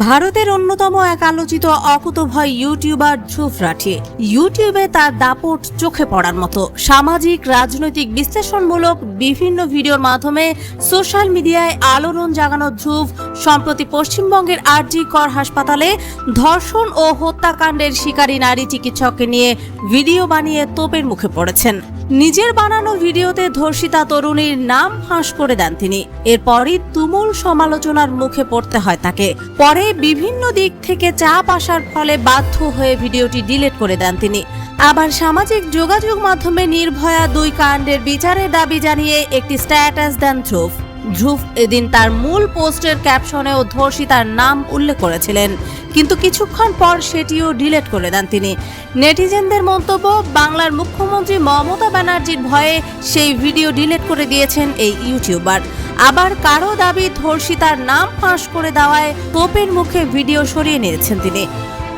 ভারতের অন্যতম এক আলোচিত অকুতভয় ইউটিউবার ধ্রুব রাঠি। ইউটিউবে তার দাপট চোখে পড়ার মতো। সামাজিক, রাজনৈতিক বিশ্লেষণমূলক বিভিন্ন ভিডিওর মাধ্যমে সোশ্যাল মিডিয়ায় আলোড়ন জাগানো ধ্রুব, সম্প্রতি পশ্চিমবঙ্গের আরজি কর হাসপাতালে ধর্ষণ ও হত্যাকাণ্ডের শিকারী নারী চিকিৎসককে নিয়ে ভিডিও বানিয়ে তোপের মুখে পড়েছেন। নিজের বানানো ভিডিওতে ধর্ষিতা তরুণীর নাম ফাঁস করে দেন তিনি। এরপরই তুমুল সমালোচনার মুখে পড়তে হয় তাকে। পরে বিভিন্ন দিক থেকে চাপ আসার ফলে বাধ্য হয়ে ভিডিওটি ডিলিট করে দেন তিনি। আবার সামাজিক যোগাযোগ মাধ্যমে নির্ভয়া দুই কাণ্ডের বিচারের দাবি জানিয়ে একটি স্ট্যাটাস দেন ধ্রুব। ধ্রুব এদিন তার মূল পোস্টের ক্যাপশনেও ধর্ষিতার নাম উল্লেখ করেছিলেন। কিন্তু কিছুক্ষণ পর সেটিও ডিলিট করে দেন তিনি। নেটিজেনদের মন্তব্য, বাংলার মুখ্যমন্ত্রী মমতা ব্যানার্জির ভয়ে সেই ভিডিও ডিলিট করে দিয়েছেন এই ইউটিউবার। আবার কারও দাবি ধর্ষিতার নাম ফাঁস করে দেওয়ায় তোপের মুখে ভিডিও সরিয়ে নিয়েছেন তিনি।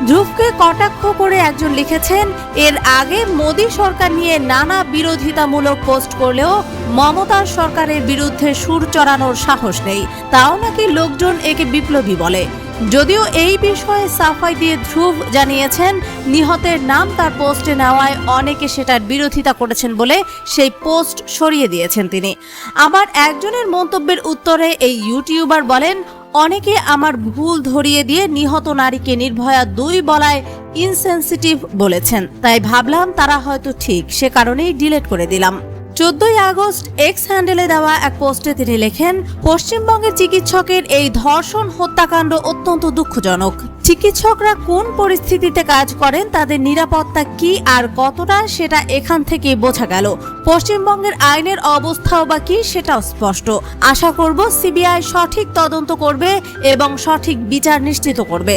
ধ্রুবকে কটাক্ষ করে একজন লিখেছেন, এর আগে মোদী সরকার নিয়ে নানা বিরোধিতামূলক পোস্ট করলেও মমতার সরকারের বিরুদ্ধে সুর চড়ানোর সাহস নেই। তাও নাকি লোকজন একে বিপ্লবী বলে। যদিও এই বিষয়ে সাফাই দিয়ে ধ্রুব জানিয়েছেন, নিহতের নাম তার পোস্টে নেওয়ায় অনেকে সেটার বিরোধিতা করেছেন বলে সেই পোস্ট সরিয়ে দিয়েছেন তিনি। আবার একজনের মন্তব্যের উত্তরে এই ইউটিউবার বলেন অনেকে আমার ভুল ধরিয়ে দিয়ে নিহত নারীকে নির্ভয়া দুই বলায় ইনসেন্সিটিভ বলেছেন। তাই ভাবলাম তারা হয়তো ঠিক, সে কারণেই ডিলেট করে দিলাম। চোদ্দই আগস্ট এক্স হ্যান্ডেলে দেওয়া এক পোস্টে তিনি লেখেন, পশ্চিমবঙ্গের চিকিৎসকের এই ধর্ষণ হত্যাকাণ্ড অত্যন্ত দুঃখজনক। চিকিৎসকরা কোন পরিস্থিতিতে কাজ করেন, তাদের নিরাপত্তা কি আর কতটা, সেটা এখান থেকেই বোঝা গেল। পশ্চিমবঙ্গের আইনের অবস্থাও বা কি, সেটাও স্পষ্ট। আশা করব সিবিআই সঠিক তদন্ত করবে এবং সঠিক বিচার নিশ্চিত করবে।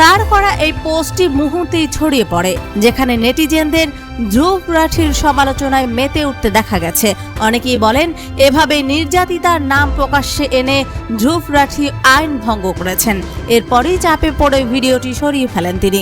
তার করা এই পোস্টটি মুহূর্তেই ছড়িয়ে পড়ে, যেখানে নেটিজেনদের ধ্রুব রাঠির সমালোচনায় মেতে উঠতে দেখা গেছে। অনেকেই বলেন, এভাবে নির্যাতিতার নাম প্রকাশ্যে এনে ধ্রুব রাঠি আইন ভঙ্গ করেছেন। এরপরেই চাপে পড়ে ভিডিওটি সরিয়ে ফেলেন তিনি।